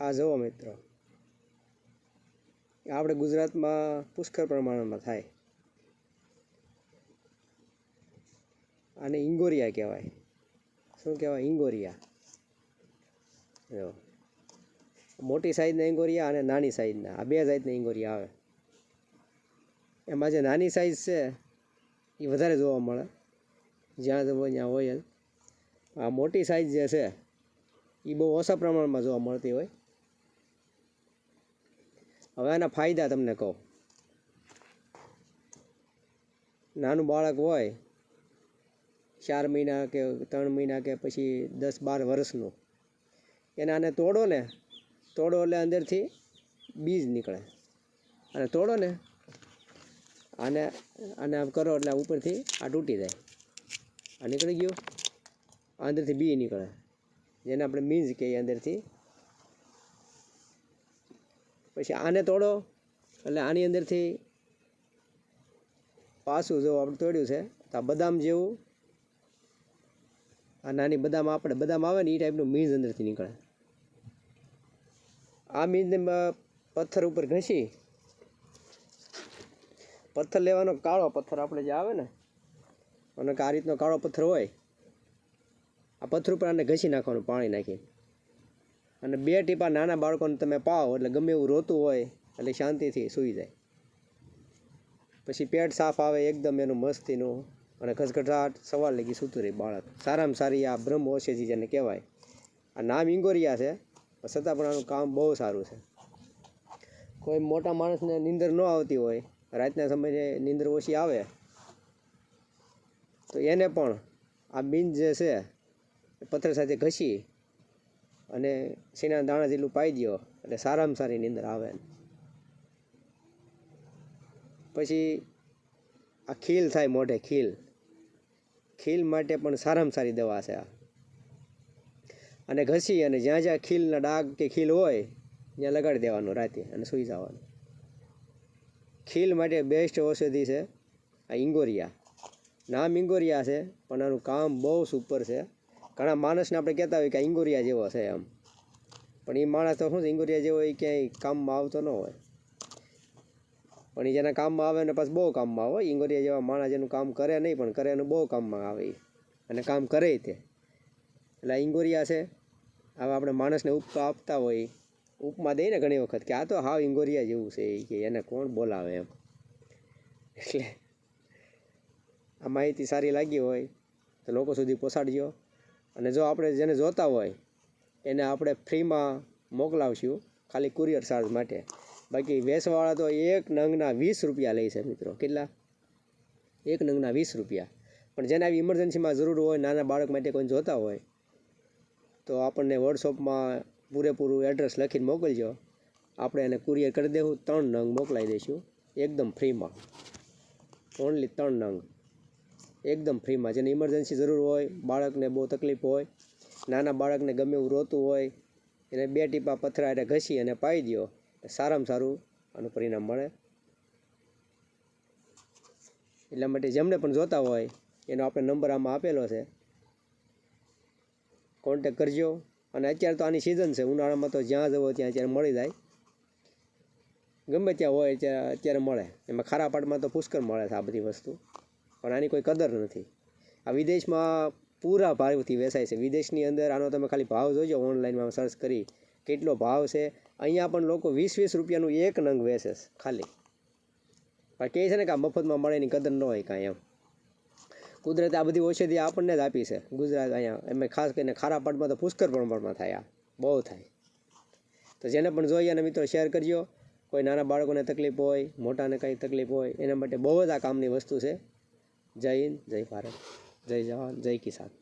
આ જુઓ મિત્રો. આપણે ગુજરાતમાં પુષ્કળ પ્રમાણમાં થાય. આને ઇંગોરિયા કહેવાય. શું કહેવાય? ઇંગોરિયા. જો. મોટી સાઈઝના ઇંગોરિયા અને નાની સાઈઝના આ બે સાઈઝના ઇંગોરિયા આવે. એમાં જે નાની સાઈઝ છે, એ વધારે જોવા મળે. જ્યાં જવો ત્યાં હોય આ મોટી સાઈઝ જે છે, એ બહુ ઓછા પ્રમાણમાં જોવા મળતી હોય. હવે આના ફાયદા તમને કહું. નાનું બાળક હોય, ચાર મહિના કે ત્રણ મહિના કે પછી દસ બાર વર્ષનું, એને આને તોડો ને, તોડો એટલે અંદરથી બીજ નીકળે. અને તોડો ને, આને આને આમ કરો એટલે ઉપરથી આ તૂટી જાય. આ નીકળી ગયું. અંદરથી બી નીકળે. જેને આપણે મીન્સ કહીએ અંદરથી. પછી આને તોડો. એટલે આની અંદરથી પાસું જો આપણે તોડ્યું છે, તો આ બદામ જેવું, આ નાની બદામ આપણે, બદામ આવે ને એ ટાઈપનું મીંજ અંદરથી નીકળે. આ મીંજને પથ્થર ઉપર ઘસી, પથ્થર લેવાનો કાળો પથ્થર આપણે જે આવે ને અને આ રીતનો કાળો પથ્થર હોય, આ પથ્થર ઉપર આને ઘસી નાખવાનું, પાણી નાખી અને બે ટીપા નાના બાળકોને તમે પાવો એટલે ગમે એવું રોતું હોય એટલે શાંતિથી સૂઈ જાય. પછી પેટ સાફ આવે એકદમ એનું મસ્તીનું અને ખસખટાટ સવાર લગી સૂતું રહે બાળક. સારામાં સારી આ બ્રહ્મ ઓશેજી જેને કહેવાય. આ નામ ઇંગોરિયા છે, પણ છતાં પણ આનું કામ બહુ સારું છે. કોઈ મોટા માણસને નીંદર ન આવતી હોય, રાતના સમયે નીંદર ઓછી આવે, તો એને પણ આ બીન જે છે પથ્થર સાથે ઘસી અને સીના દાણા જેટલું પાઈ દો એટલે સારામાં સારી નીંદર આવે પછી આ ખીલ થાય મોઢે, ખીલ. ખીલ માટે પણ સારામાં સારી દવા છે આ. અને ઘસી અને જ્યાં જ્યાં ખીલના ડાઘ કે ખીલ હોય, ત્યાં લગાડી દેવાનું રાતે અને સૂઈ જવાનું. ખીલ માટે બેસ્ટ ઔષધિ છે આ ઇંગોરિયા. નામ ઇંગોરિયા છે, પણ આનું કામ બહુ સુપર છે. ઘણા માણસને આપણે કહેતા હોય કે ઇંગુરિયા જેવો છે એમ. પણ એ માણસ તો શું છે, ઇંગુરિયા જેવો એ ક્યાંય કામમાં આવતો ન હોય. પણ એ જેના કામમાં આવે ને પછી બહુ કામમાં આવે ઇંગોરિયા જેવા માણસ એનું કામ કરે નહીં, પણ કરે એનું બહુ કામમાં આવે. અને કામ કરે તે. એટલે ઇંગોરિયા છે. હવે આપણે માણસને ઉપકા આપતા હોય. ઉપમા દઈએ ને ઘણી વખત કે આ તો હાવ ઇંગોરિયા જેવું છે એ કે એને કોણ બોલાવે એમ. એટલે આ માહિતી સારી લાગી હોય તો લોકો સુધી પહોંચાડજો. અને જો આપણે જેને જોતા હોય, એને આપણે ફ્રીમાં મોકલાવશું ખાલી કુરિયર ચાર્જ માટે. બાકી વેસવાળા તો એક નંગના વીસ રૂપિયા લે છે મિત્રો. કેટલા? એક નંગના વીસ રૂપિયા. પણ જેને આવી ઇમરજન્સીમાં જરૂર હોય, નાના બાળક માટે કોઈ જોતા હોય, તો આપણને વોટ્સઅપમાં પૂરેપૂરું એડ્રેસ લખીને મોકલજો. આપણે એને કુરિયર કરી દેવું ત્રણ નંગ મોકલાવી દઈશું એકદમ ફ્રીમાં. ઓનલી ત્રણ નંગ. એકદમ ફ્રીમાં. જેને ઇમરજન્સી જરૂર હોય, બાળકને બહુ તકલીફ હોય, નાના બાળકને ગમે એવું રોતું હોય, એને બે ટીપા પથરા એટલે ઘસી અને પાઈ દો સારામાં સારું આનું પરિણામ મળે. એટલા માટે જેમને પણ જોતા હોય, એનો આપણે નંબર આમાં આપેલો છે. કોન્ટેક કરજો. અને અત્યારે તો આની સિઝન છે. ઉનાળામાં તો જ્યાં જવો ત્યાં અત્યારે મળી જાય. ગમે ત્યાં હોય, ત્યાં અત્યારે મળે. એમાં ખારા પાટમાં તો પુષ્કળ મળે છે આ બધી વસ્તુ. પણ આની કોઈ કદર નથી. આ વિદેશમાં પૂરા ભાવથી વેચાય છે. વિદેશની અંદર આનો તમે ખાલી ભાવ જોજો, ઓનલાઈનમાં સર્ચ કરી કેટલો ભાવ છે. અહીંયા પણ લોકો વીસ વીસ રૂપિયાનું એક નંગ વેચે છે, ખાલી. પણ કહે છે ને કે આ મફતમાં મળે એની કદર ન હોય કાંઈ એમ. કુદરતે આ બધી ઔષધિ આપણને જ આપી છે. ગુજરાત અહીંયા એમાં ખાસ કરીને ખારા પાટમાં તો પુષ્કળ પ્રમાણમાં થાય આ. બહુ થાય. તો જેને પણ જોઈએ અને મિત્રો શેર કરજો. કોઈ નાના બાળકોને તકલીફ હોય, મોટાને કંઈ તકલીફ હોય, એના માટે બહુ જ આ કામની વસ્તુ છે. જય હિન્દ જય ભારત જય જવાન જય કિસાન.